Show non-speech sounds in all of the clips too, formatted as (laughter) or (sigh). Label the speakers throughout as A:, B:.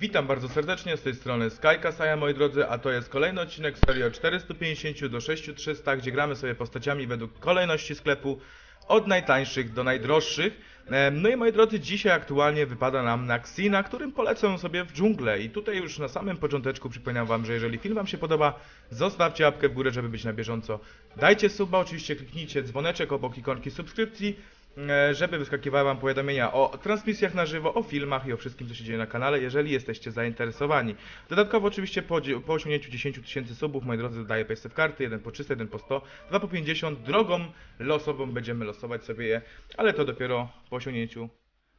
A: Witam bardzo serdecznie z tej strony Skyka Saja, moi drodzy, a to jest kolejny odcinek serii od 450 do 6300, gdzie gramy sobie postaciami według kolejności sklepu od najtańszych do najdroższych. No i moi drodzy, dzisiaj aktualnie wypada nam na Xina, którym polecę sobie w dżunglę. I tutaj już na samym począteczku przypominam wam, że jeżeli film wam się podoba, zostawcie łapkę w górę, żeby być na bieżąco. Dajcie suba, oczywiście kliknijcie dzwoneczek obok ikonki subskrypcji, żeby wyskakiwały wam powiadomienia o transmisjach na żywo, o filmach i o wszystkim, co się dzieje na kanale, jeżeli jesteście zainteresowani. Dodatkowo oczywiście po, po osiągnięciu 10 tysięcy subów, moi drodzy, dodaję w karty, jeden po 300, jeden po 100, dwa po 50, drogą losową będziemy losować sobie je, ale to dopiero po osiągnięciu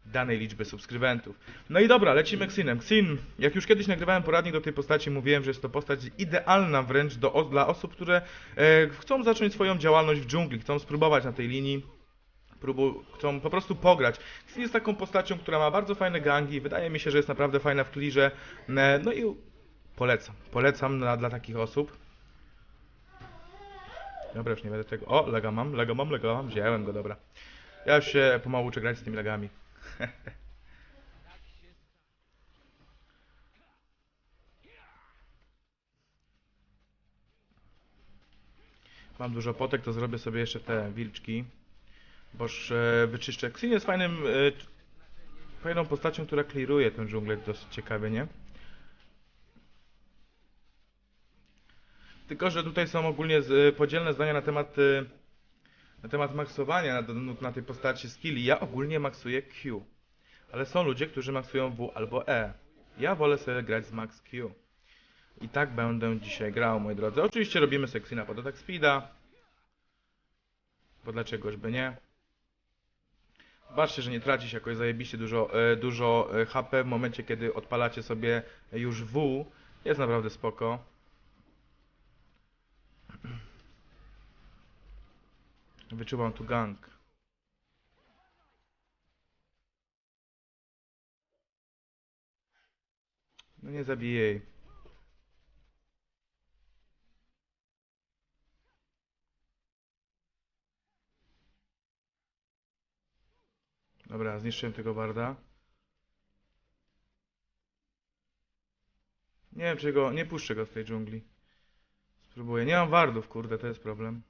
A: danej liczby subskrybentów. No i dobra, lecimy Xinem. Xin, jak już kiedyś nagrywałem poradnik do tej postaci, mówiłem, że jest to postać idealna wręcz do, dla osób, które e, chcą zacząć swoją działalność w dżungli, chcą spróbować na tej linii, próbu, po prostu pograć. Xin jest taką postacią, która ma bardzo fajne gangi, wydaje mi się, że jest naprawdę fajna w clearze, e, no i polecam, polecam dla, dla takich osób. Dobra, już nie będę tego... O, lega mam, lega mam, lega mam, wziąłem go, dobra. Ja już się pomału uczę grać z tymi legami. (laughs) Mam dużo potek, to zrobię sobie jeszcze te wilczki. Boż wyczyszczę. Xin jest fajnym, e, fajną postacią, która clearuje tę dżunglę dosyć ciekawie, nie? Tylko, że tutaj są ogólnie e, podzielne zdania na temat e, na temat maksowania na, na tej postaci skilli. Ja ogólnie maksuję Q. Ale są ludzie, którzy maksują W albo E. Ja wolę sobie grać z max Q. I tak będę dzisiaj grał, moi drodzy. Oczywiście robimy sekcję pod attack speeda. Bo dlaczegoż by nie. Zobaczcie, że nie traci się jakoś zajebiście dużo, e, dużo e, HP w momencie, kiedy odpalacie sobie już W. Jest naprawdę spoko. Wyczuwam tu gang. No nie zabiję Dobra, zniszczyłem tego barda. Nie wiem, czy go... Nie puszczę go z tej dżungli. Spróbuję. Nie mam wardów, kurde, to jest problem.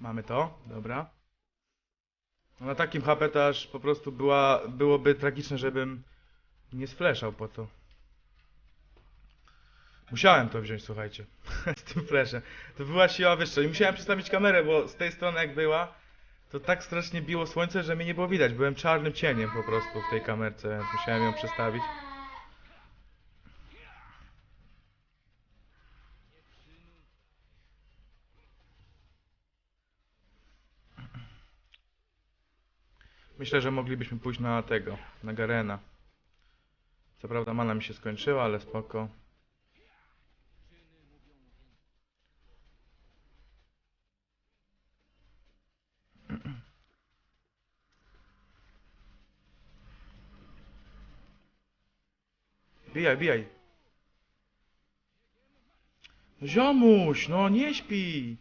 A: Mamy to, dobra. No na takim HP po prostu była, byłoby tragiczne, żebym nie sfleszał po to. Musiałem to wziąć, słuchajcie, (laughs) z tym flashem. To była siła wyższa i musiałem przestawić kamerę, bo z tej strony jak była, to tak strasznie biło słońce, że mnie nie było widać. Byłem czarnym cieniem po prostu w tej kamerce, więc musiałem ją przestawić. Myślę, że moglibyśmy pójść na tego, na Garena. Co prawda mana mi się skończyła, ale spoko. Bijaj, bijaj. Ziomuś, no nie śpi.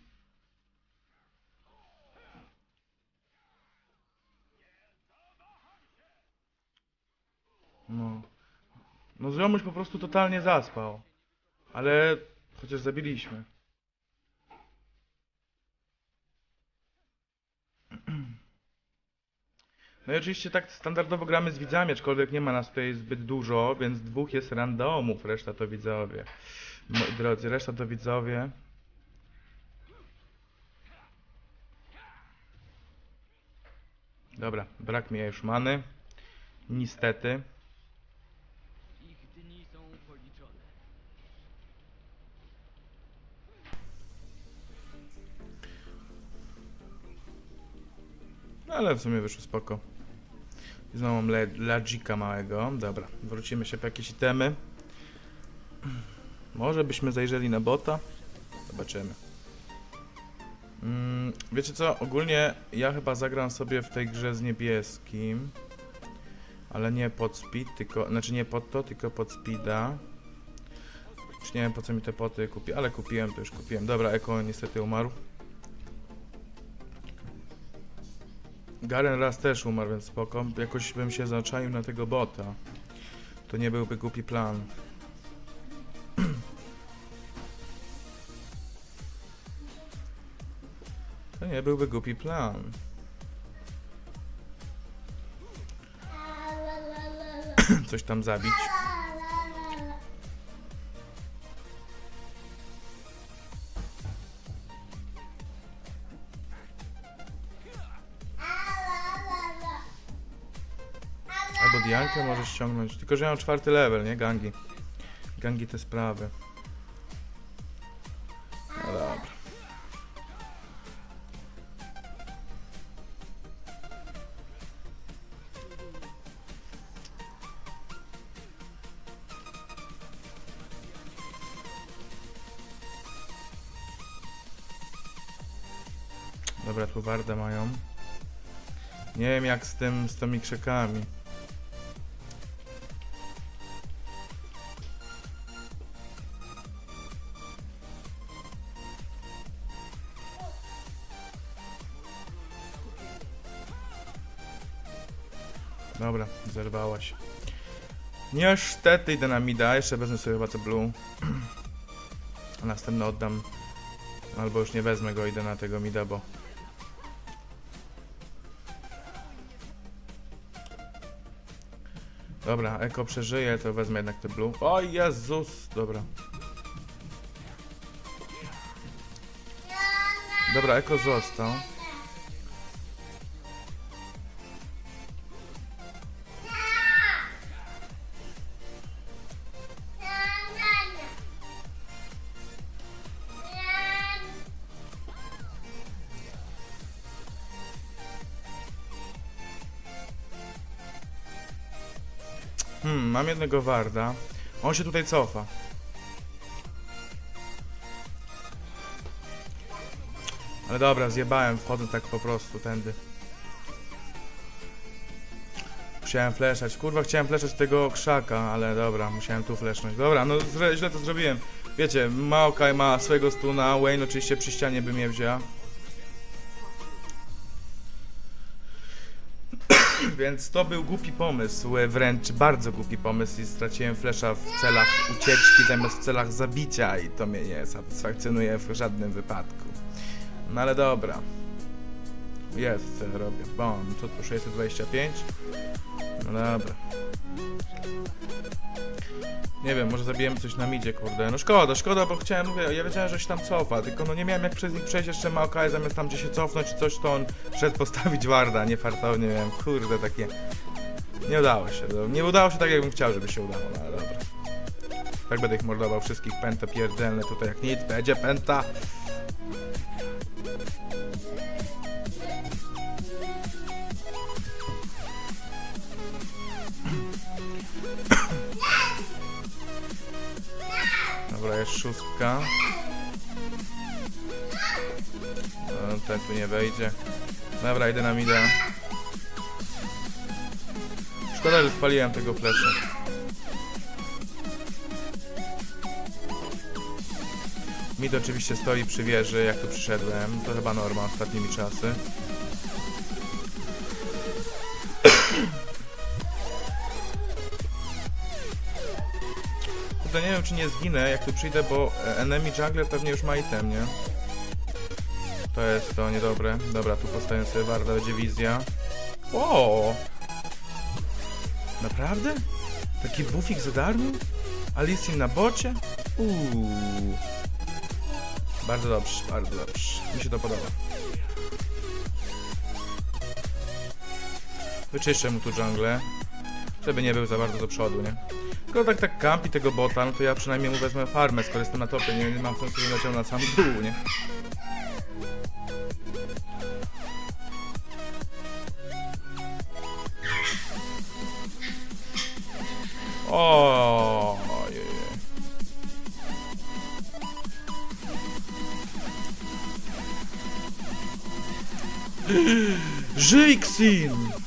A: No. No ziomuś po prostu totalnie zaspał. Ale chociaż zabiliśmy. No i oczywiście tak standardowo gramy z widzami, aczkolwiek nie ma nas tutaj zbyt dużo, więc dwóch jest randomów, reszta to widzowie. Moi drodzy, reszta to widzowie. Dobra, brak mi już many. Niestety. No, Ale w sumie wyszło spoko. Znowu mam lagika małego. Dobra, wrócimy się po jakieś itemy. Może byśmy zajrzeli na bota? Zobaczymy. Mm, wiecie co? Ogólnie ja chyba zagram sobie w tej grze z niebieskim. Ale nie pod speed, tylko... Znaczy nie pod to, tylko pod speeda. Już nie wiem po co mi te poty kupię, ale kupiłem, to już kupiłem. Dobra, Eko niestety umarł. Garen raz też umarł, więc spoko. Jakoś bym się zaczaił na tego bota. To nie byłby głupi plan. (clears throat) To nie byłby głupi plan. (clears throat) Coś tam zabić. Diankę możesz ściągnąć. Tylko, że ja mam czwarty level, nie? Gangi. Gangi te sprawy. No dobra. Dobra, tu wardę mają. Nie wiem jak z tym, z tymi krzykami. Dobra, zerwała się. Niestety idę na mida, jeszcze wezmę sobie chyba blue. (clears throat) A następny oddam. Albo już nie wezmę go, idę na tego mida, bo... Dobra, Eko przeżyje, to wezmę jednak te blue. O Jezus! Dobra. Dobra, Eko został. Hmm, mam jednego warda. On się tutaj cofa. Ale dobra, zjebałem, wchodzę tak po prostu tędy. Musiałem fleszać. Kurwa, chciałem fleszać tego krzaka, ale dobra, musiałem tu flesznąć. Dobra, no źle to zrobiłem. Wiecie, Maokai ma swojego stuna, Wayne oczywiście przy ścianie by mnie wziął. Więc to był głupi pomysł, wręcz bardzo głupi pomysł i straciłem flesza w celach ucieczki zamiast w celach zabicia i to mnie nie satysfakcjonuje w żadnym wypadku. No ale dobra. Jest, robię. Bom, co tu 625? No dobra. Nie wiem, może zabijemy coś na midzie, kurde. No szkoda, szkoda, bo chciałem, mówię, ja wiedziałem, że się tam cofa, tylko no nie miałem jak przez nich przejść jeszcze Maokai, zamiast tam gdzie się cofnąć czy coś, to on szedł postawić warda, nie fartownie, nie wiem, kurde, takie... Nie udało się, no, nie udało się tak, jakbym chciał, żeby się udało, no ale dobra. Tak będę ich mordował wszystkich, pęta pierdelne tutaj jak nic, będzie pęta. Dobra, jest szóstka. No, ten tu nie wejdzie. Dobra, idę na mida. Szkoda, że spaliłem tego flesza. Mid oczywiście stoi przy wieży, jak tu przyszedłem. To chyba norma ostatnimi czasy. Kurde, nie wiem czy nie zginę jak tu przyjdę, bo e, enemy jungler pewnie już ma item, nie? To jest to niedobre. Dobra, tu postawię sobie warda, będzie wizja. O! Naprawdę? Taki bufik za darmo? Alicin na bocie? Uuu. Bardzo dobrze, bardzo dobrze. Mi się to podoba. Wyczyszczę mu tu dżunglę, żeby nie był za bardzo do przodu, nie? Tylko tak tak kampi tego bota, no to ja przynajmniej mu wezmę farmę, skoro jestem na topie, nie, nie mam sensu, żebym leciał na sam dół, nie? O, ojej. Żyj, Xin!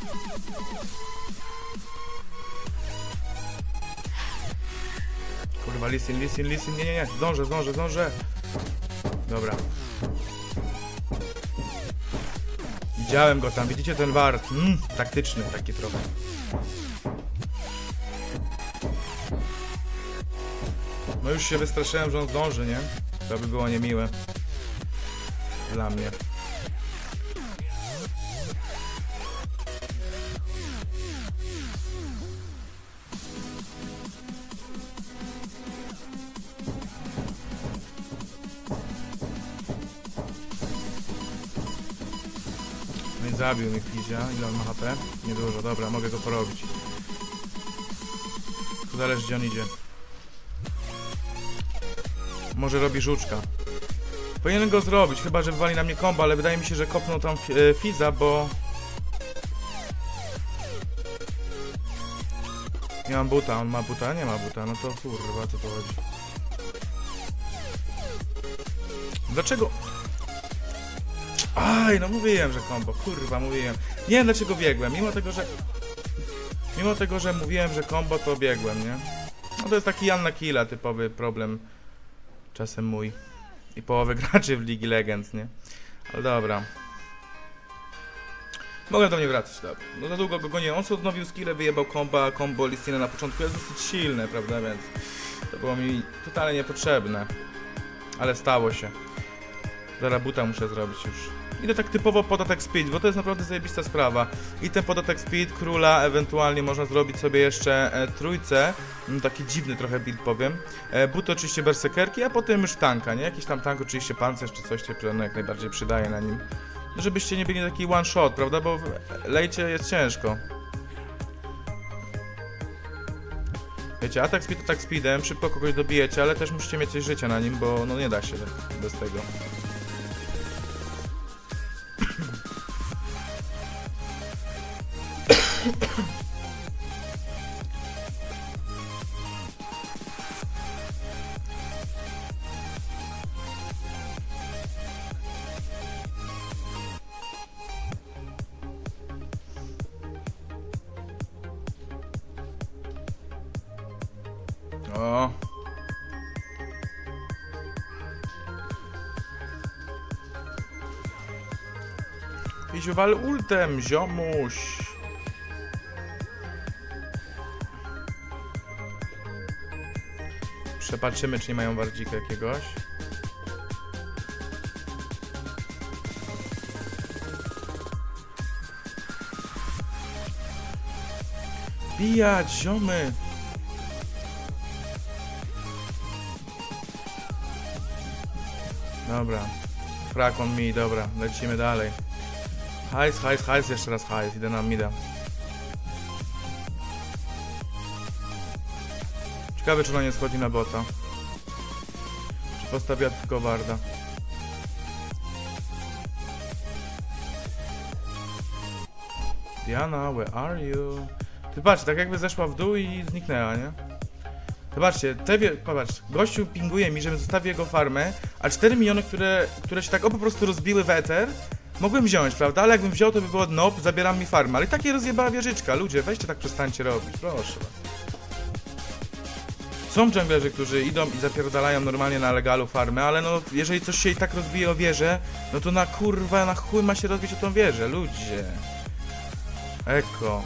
A: Kurwa, listen, listen, listen, nie, nie, nie, zdążę, zdążę, zdążę. Dobra. Widziałem go tam, widzicie ten wart? Mm, taktyczny taki trochę. No już się wystraszyłem, że on zdąży, nie? To by było niemiłe. Dla mnie. Zabił mnie Fizia. Ile on ma HP? Niedużo, dobra, mogę go porobić. To zależy gdzie on idzie. Może robi żuczka. Powinien go zrobić, chyba że wywali na mnie kombo, ale wydaje mi się, że kopnął tam e, Fiza, bo... Nie mam buta, on ma buta? Nie ma buta, no to kurwa, co to chodzi? Dlaczego... Aj, no mówiłem, że kombo, kurwa, mówiłem. Nie wiem dlaczego biegłem, mimo tego, że... Mimo tego, że mówiłem, że kombo, to biegłem, nie? No to jest taki Jan na killa, typowy problem czasem mój. I połowy (laughs) graczy w Ligi Legends, nie? Ale dobra. Mogę do mnie wracać, dobra. No za długo go goniłem. On odnowił skillę, wyjebał komba, combo Listina na początku jest dosyć silne, prawda, więc to było mi totalnie niepotrzebne. Ale stało się. Zaraz buta muszę zrobić już. Idę tak typowo pod attack speed, bo to jest naprawdę zajebista sprawa. I ten pod attack speed, króla, ewentualnie można zrobić sobie jeszcze e, trójce. Mm, Taki dziwny trochę build powiem. E, buty oczywiście berserkerki, a potem już tanka, nie? Jakiś tam tank, oczywiście pancerz czy coś się no, jak najbardziej przydaje na nim. Żebyście nie byli taki one shot, prawda? Bo w lejcie jest ciężko. Wiecie, atak speed atak speedem, szybko kogoś dobijecie, ale też musicie mieć coś życia na nim, bo no nie da się bez tego. O. Fiziowal ultem, ziomuś. Przepatrzymy, czy nie mają wardzika jakiegoś. Bijać, ziomy! Dobra. Frak on mi, dobra, lecimy dalej. Hajs, hajs, hajs, jeszcze raz hajs, idę na mida. Ciekawe, czy ona nie schodzi na bota. Czy postawiła tylko warda. Diana, where are you? Ty patrz, tak jakby zeszła w dół i zniknęła, nie? Zobaczcie, te wie, popatrz, gościu pinguje mi, żebym zostawił jego farmę, a 4 miliony, które, które się tak o po prostu rozbiły w eter, mogłem wziąć, prawda? Ale jakbym wziął, to by było nope, zabieram mi farmę. Ale takie rozjebała wieżyczka. Ludzie, weźcie tak przestańcie robić, proszę. Są junglerzy, którzy idą i zapierdalają normalnie na legalu farmę, ale no, jeżeli coś się i tak rozbije o wieżę, no to na kurwa, na chuj ma się rozbić o tą wieżę, ludzie. Eko.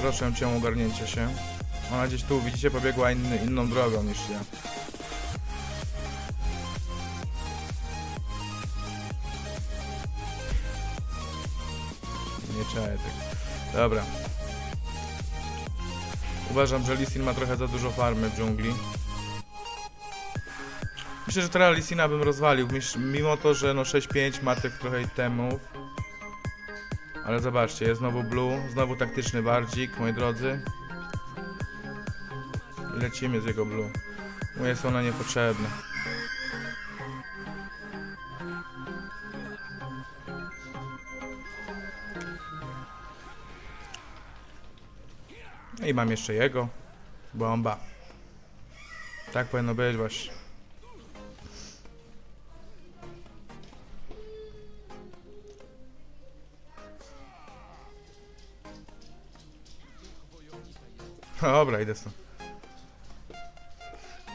A: Proszę cię o ogarnięcie się. Ona gdzieś tu, widzicie, pobiegła inny, inną drogą niż ja. Nie czaję tego. Dobra. Uważam, że Lisin ma trochę za dużo farmy w dżungli. Myślę, że teraz Lisina bym rozwalił, mimo to, że no 6-5 ma tych trochę itemów. Ale zobaczcie, jest znowu blue, znowu taktyczny bardzik, moi drodzy. I lecimy z jego blue. Mu jest ona niepotrzebna. I mam jeszcze jego. Bomba. Tak powinno być właśnie. Dobra, idę stąd.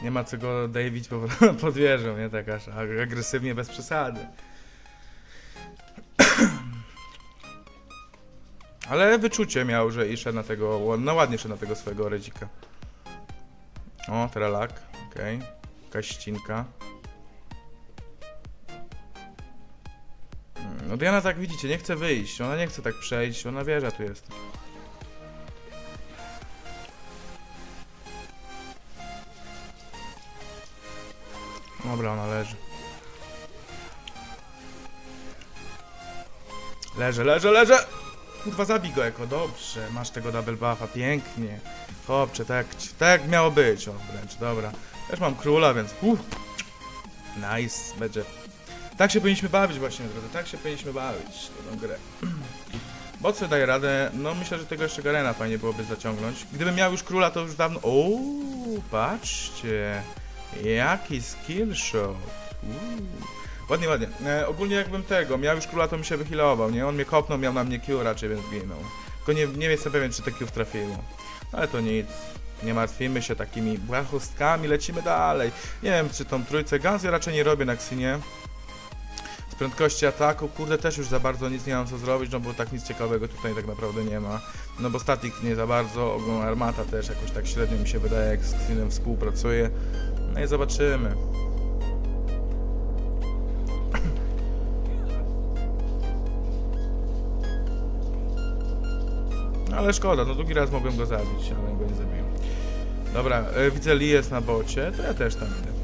A: Nie ma co go po, (laughs) pod wieżą, nie tak aż ag- agresywnie, bez przesady. Ale wyczucie miał, że i szedł na tego, no ładnie szedł na tego swojego redzika. O, trelak, okej. Jakaś ścinka. Mm, No Diana tak widzicie, nie chce wyjść, ona nie chce tak przejść, ona wie, że tu jest. Dobra, ona leży. Leżę, leżę, leżę! Kurwa, zabij go jako, dobrze, masz tego double buffa, pięknie. Chłopcze, tak, tak miało być, o wręcz, dobra. Też mam króla, więc uff. Nice, będzie. Tak się powinniśmy bawić właśnie, drodzy, tak się powinniśmy bawić tą grę. (clears throat) Bocy daje radę, no myślę, że tego jeszcze Garena fajnie byłoby zaciągnąć. Gdybym miał już króla, to już dawno... Uuu, patrzcie, jaki skill shot. Uuu. Ładnie, ładnie. E, ogólnie jakbym tego, miał już króla, to mi się wyhealował, nie? On mnie kopnął, miał na mnie Q raczej, więc zginął. Tylko nie, nie jestem pewien, czy te Q trafiło. Ale to nic. Nie martwimy się takimi błahostkami, lecimy dalej. Nie wiem, czy tą trójcę gaz ja raczej nie robię na Xinie. Z prędkości ataku, kurde, też już za bardzo nic nie mam co zrobić, no bo tak nic ciekawego tutaj tak naprawdę nie ma. No bo statik nie za bardzo, ogólnie armata też jakoś tak średnio mi się wydaje, jak z Xinem współpracuje. No i zobaczymy. Ale szkoda, no drugi raz mogłem go zabić, ale go nie zabiłem. Dobra, e, widzę Lee jest na bocie, to ja też tam idę.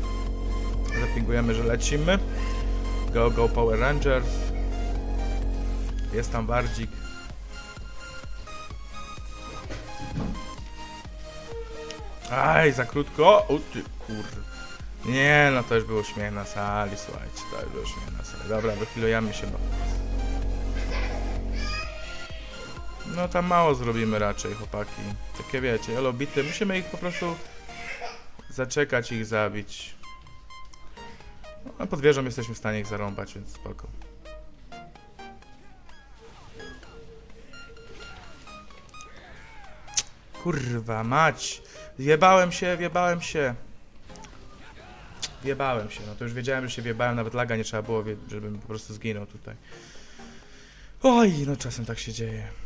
A: Zapingujemy, że lecimy. Go, go Power Rangers. Jest tam Wardzik. Aj, za krótko. O ty kur... Nie, no to już było śmiech na sali, słuchajcie, to już było śmiech na sali. Dobra, wychilujemy się, bo... No tam mało zrobimy raczej, chłopaki. Takie wiecie, elobity. Musimy ich po prostu zaczekać ich zabić. No, pod wieżą jesteśmy w stanie ich zarąbać, więc spoko. Kurwa mać! Wjebałem się, wjebałem się. Wjebałem się, no to już wiedziałem, że się wjebałem, nawet laga nie trzeba było, żebym po prostu zginął tutaj. Oj, no czasem tak się dzieje.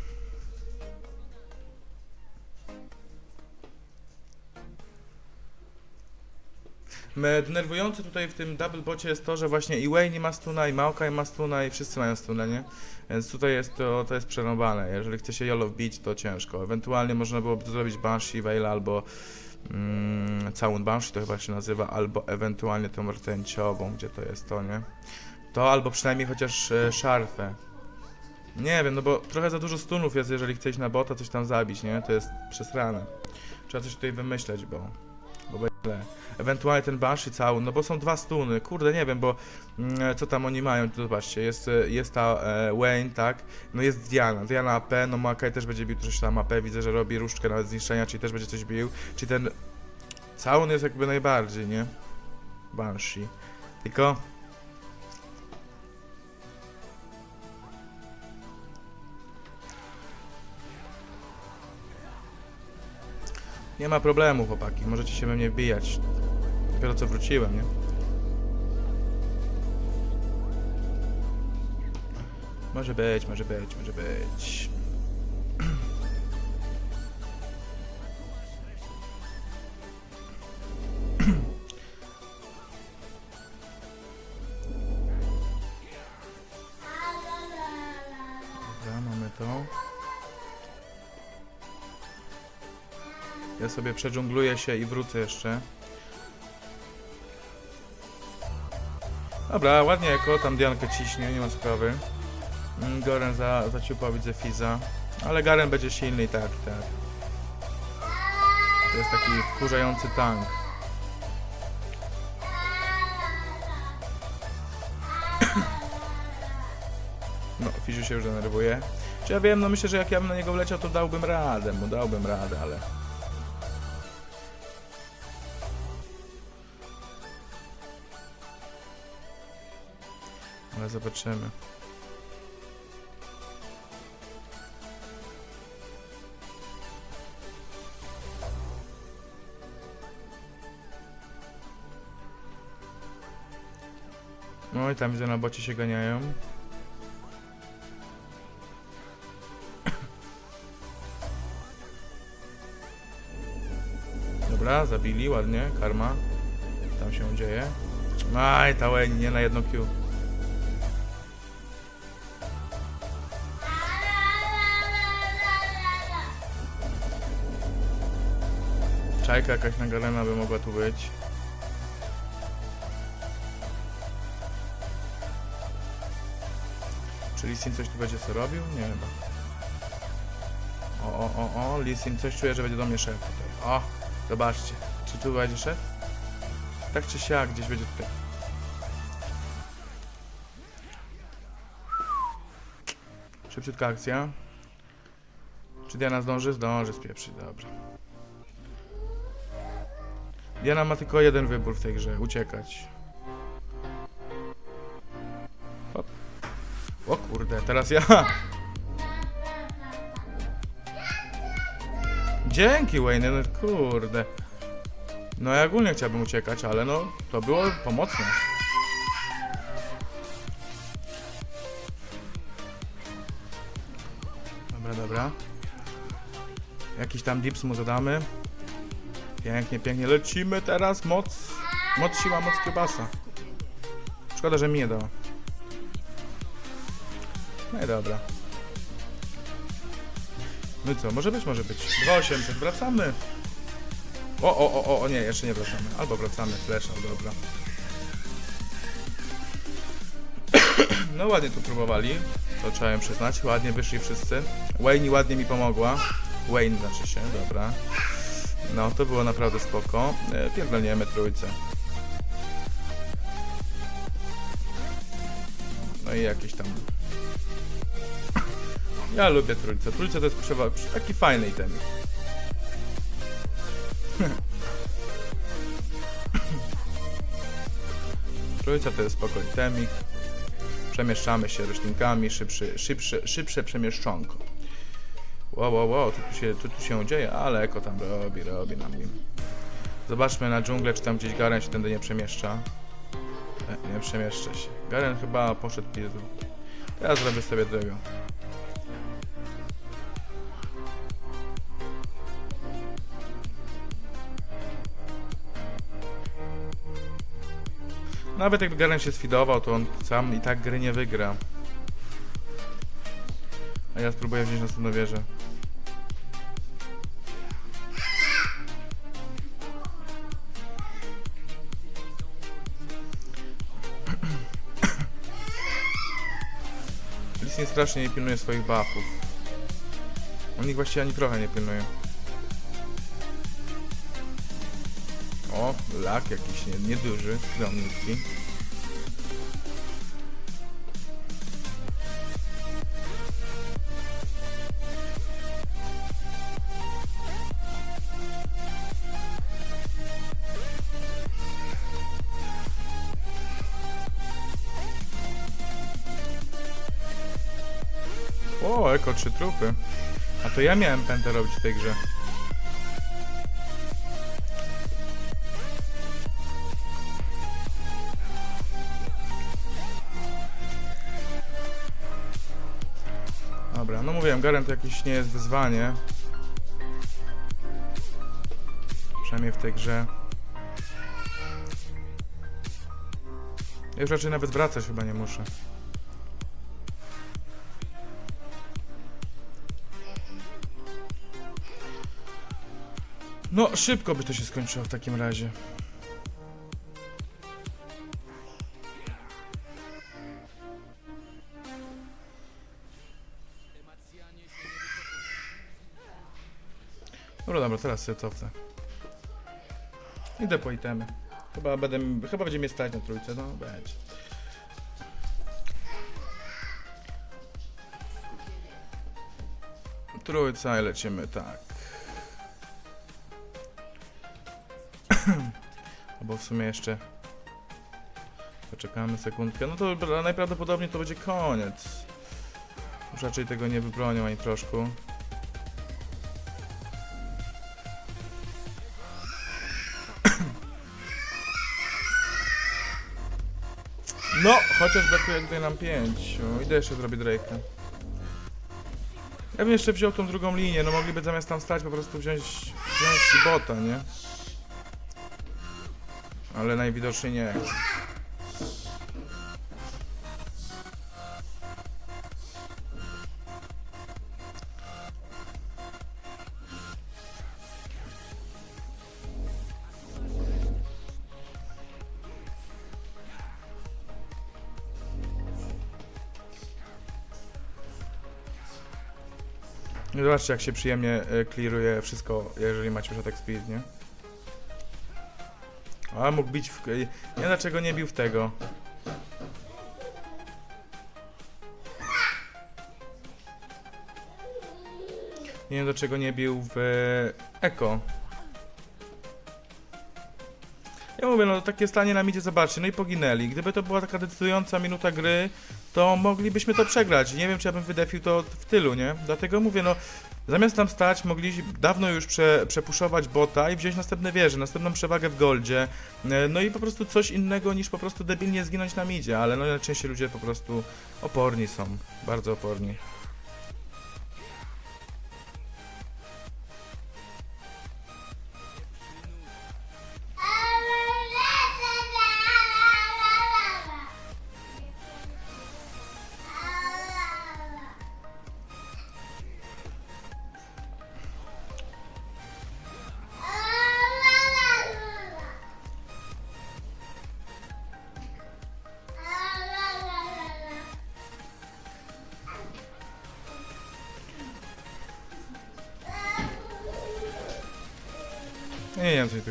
A: Denerwujące tutaj w tym double bocie jest to, że właśnie i Wayne ma stuna, i Maokai ma stuna, i wszyscy mają stuna, nie? Więc tutaj jest to, to jest przerąbane. Jeżeli chce się Yolo wbić, to ciężko. Ewentualnie można byłoby to zrobić Banshee, Veil albo mm, całun Banshee to chyba się nazywa, albo ewentualnie tą rtęciową, gdzie to jest to, nie? To albo przynajmniej chociaż e, szarfę. Nie wiem, no bo trochę za dużo stunów jest, jeżeli chce iść na bota, coś tam zabić, nie? To jest przesrane. Trzeba coś tutaj wymyśleć, bo... Ewentualnie ten Banshee cały, no bo są dwa stuny, kurde, nie wiem, bo mm, co tam oni mają, tu zobaczcie, jest, e, jest ta e, Wayne, tak, no jest Diana, Diana AP, no Makai też będzie bił coś tam AP, widzę, że robi różdżkę nawet zniszczenia, czyli też będzie coś bił, czyli ten całun jest jakby najbardziej, nie, Banshee, tylko nie ma problemu, chłopaki, możecie się we mnie wbijać, dopiero co wróciłem, nie? Może być, może być, może być. Sobie przedżungluję się i wrócę jeszcze. Dobra, ładnie jako tam Diankę ciśnie, nie ma sprawy. Mm, Garen za, zaciupał, widzę Fiza. Ale Garen będzie silny i tak, tak. To jest taki wkurzający tank. (clears throat) No, Fiziu się już denerwuje. Czy ja wiem, no myślę, że jak ja bym na niego wleciał, to dałbym radę, mu dałbym radę, ale... ale zobaczymy. No i tam widzę na bocie się ganiają. Dobra, zabili ładnie, karma. Tam się dzieje. Aj, ta nie na jedno Q. Czajka jakaś na Garena by mogła tu być. Czy Lisin coś tu będzie co robił? Nie chyba. O, o, o, o, Lisin coś czuję, że będzie do mnie szedł tutaj. O, zobaczcie. Czy tu będzie szedł? Tak czy siak, gdzieś będzie tutaj. Szybciutka akcja. Czy Diana zdąży? Zdąży spieprzyć, dobra. Diana ma tylko jeden wybór w tej grze, uciekać. O kurde, teraz ja. Dzięki Wayne, no kurde. No ja ogólnie chciałbym uciekać, ale no to było pomocne. Dobra, dobra. Jakiś tam dips mu zadamy. Pięknie, pięknie. Lecimy teraz. Moc. Moc, siła, moc kiełbasa. Szkoda, że mi nie dała. No i dobra. No co? Może być, może być. 2800. Wracamy. O, o, o, o, nie, jeszcze nie wracamy. Albo wracamy. Flash, dobra. (clears throat) No ładnie tu próbowali. To trzeba im przyznać. Ładnie wyszli wszyscy. Wayne ładnie mi pomogła. Wayne znaczy się, dobra. No, to było naprawdę spoko. E, Pierdolniemy trójce. No i jakiś tam... Ja lubię trójce. Trójce to jest przewa... taki fajny item. (laughs) Trójca to jest spoko itemik. Przemieszczamy się roślinkami, szybszy, szybsze, szybsze przemieszczonko. Wow, wow, wow, co tu się, co tu się dzieje? Ale eko tam robi, robi nam nim. Zobaczmy na dżunglę, czy tam gdzieś Garen się tędy nie przemieszcza. E, nie przemieszcza się. Garen chyba poszedł pizdu. Ja zrobię sobie tego. Nawet jakby Garen się sfidował, to on sam i tak gry nie wygra. A ja spróbuję wziąć następną wieżę. Strasznie nie pilnuje swoich buffów. On ich właściwie ani trochę nie pilnuje. O, lak jakiś nie- nieduży, skromniutki. O, eko trzy trupy. A to ja miałem pętę robić w tej grze. Dobra, no mówiłem, Garen to jakieś nie jest wyzwanie. Przynajmniej w tej grze. Ja już raczej nawet wracać chyba nie muszę. No, szybko by to się skończyło w takim razie. Dobra, dobra, teraz się cofnę. Idę po itemy. Chyba będę, chyba będzie mnie stać na trójce, no będzie. Trójca i lecimy tak. Albo w sumie jeszcze poczekamy sekundkę. No to najprawdopodobniej to będzie koniec. Już raczej tego nie wybronią ani troszkę. (clears throat) No, chociaż brakuje tutaj nam 5. Idę jeszcze zrobię Drake'a. Ja bym jeszcze wziął tą drugą linię, no mogliby zamiast tam stać po prostu wziąć, wziąć bota, nie? Ale najwidoczniej nie. No Zobaczcie, jak się przyjemnie e, clearuje wszystko, jeżeli macie już speed, nie? A mógł bić w... Nie dlaczego nie bił w tego. Nie wiem dlaczego nie bił w e, Eko. Ja mówię, no takie stanie nam idzie, zobaczcie, no i poginęli. Gdyby to była taka decydująca minuta gry, to moglibyśmy to przegrać. Nie wiem, czy ja bym wydefił to w tylu, nie? Dlatego mówię, no zamiast tam stać, mogli dawno już prze, przepuszować bota i wziąć następne wieże, następną przewagę w goldzie. E, No i po prostu coś innego niż po prostu debilnie zginąć nam idzie, ale no najczęściej ludzie po prostu oporni są, bardzo oporni.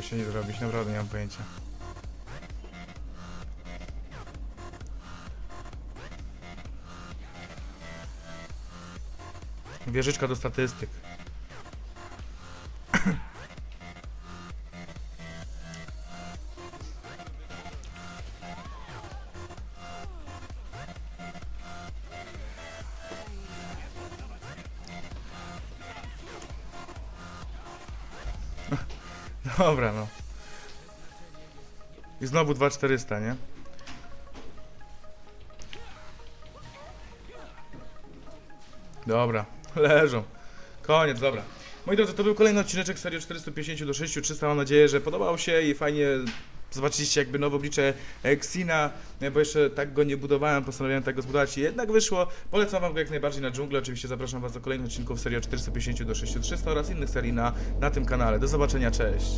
A: Się nie zrobić, naprawdę nie mam pojęcia. Wieżyczka do statystyk. Znowu 2400, nie? Dobra, (laughs) leżą. Koniec, dobra. Moi drodzy, to był kolejny odcineczek serii od 450 do 6300. Mam nadzieję, że podobał się i fajnie zobaczyliście jakby nowe oblicze e, Xina, e, bo jeszcze tak go nie budowałem, postanowiłem tak go zbudować i jednak wyszło. Polecam wam go jak najbardziej na dżunglę. Oczywiście zapraszam was do kolejnych odcinków serii od 450 do 6300 oraz innych serii na, na tym kanale. Do zobaczenia, cześć.